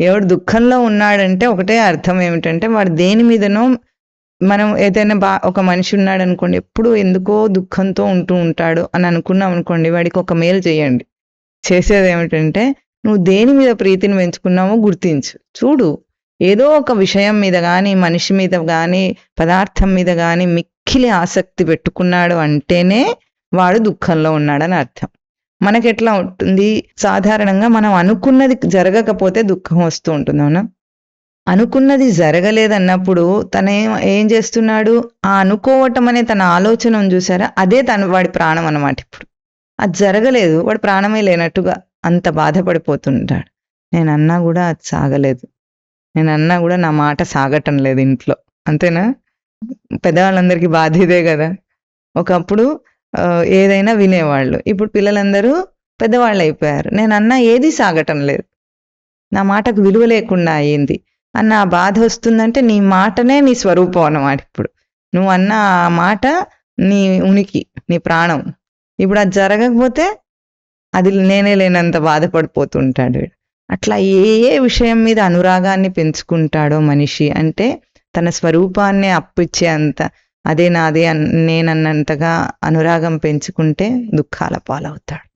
ఎవడు దుఃఖంలో ఉన్నాడంటే ఒకటే అర్థం ఏమిటంటే వాడు దేని మీదనో మనం ఏదైనా బా ఒక మనిషి ఉన్నాడు అనుకోండి ఎప్పుడు ఎందుకో దుఃఖంతో ఉంటూ ఉంటాడు అని అనుకున్నాం అనుకోండి వాడికి ఒక మేలు చేయండి. చేసేది ఏమిటంటే నువ్వు దేని మీద ప్రీతిని పెంచుకున్నావో గుర్తించు. చూడు ఏదో ఒక విషయం మీద కానీ మనిషి మీద కానీ పదార్థం మీద కానీ మిక్కిలి ఆసక్తి పెట్టుకున్నాడు అంటేనే వాడు దుఃఖంలో ఉన్నాడని అర్థం. మనకెట్లా ఉంటుంది? సాధారణంగా మనం అనుకున్నది జరగకపోతే దుఃఖం వస్తూ ఉంటుంది అవునా? అనుకున్నది జరగలేదన్నప్పుడు తన ఏం చేస్తున్నాడు? ఆ అనుకోవటం అనే తన ఆలోచన చూసారా? అదే తన వాడి ప్రాణం అన్నమాట ఇప్పుడు. అది జరగలేదు వాడు ప్రాణమే లేనట్టుగా అంత బాధపడిపోతుంటాడు. నేను అన్నా కూడా అది సాగలేదు. నేను అన్నా కూడా నా మాట సాగటం లేదు ఇంట్లో. అంతేనా? పెద్దవాళ్ళందరికీ బాధ ఇదే కదా? ఒకప్పుడు ఏదైనా వినేవాళ్ళు. ఇప్పుడు పిల్లలందరూ పెద్దవాళ్ళు అయిపోయారు నేను అన్న ఏది సాగటం లేదు. నా మాటకు విలువ లేకుండా అయ్యింది అన్న ఆ బాధ వస్తుందంటే నీ మాటనే నీ స్వరూపం అన్నమాట ఇప్పుడు. నువ్వు అన్న ఆ మాట నీ ఉనికి నీ ప్రాణం. ఇప్పుడు అది జరగకపోతే అది నేనే లేనంత బాధపడిపోతుంటాడు వీడు. అట్లా ఏ ఏ విషయం మీద అనురాగాన్ని పెంచుకుంటాడో మనిషి అంటే తన స్వరూపాన్ని అప్పిచ్చే అంత అదే నాది అన్- నేనన్నంతగా అనురాగం పెంచుకుంటే దుఃఖాల పాలవుతాడు.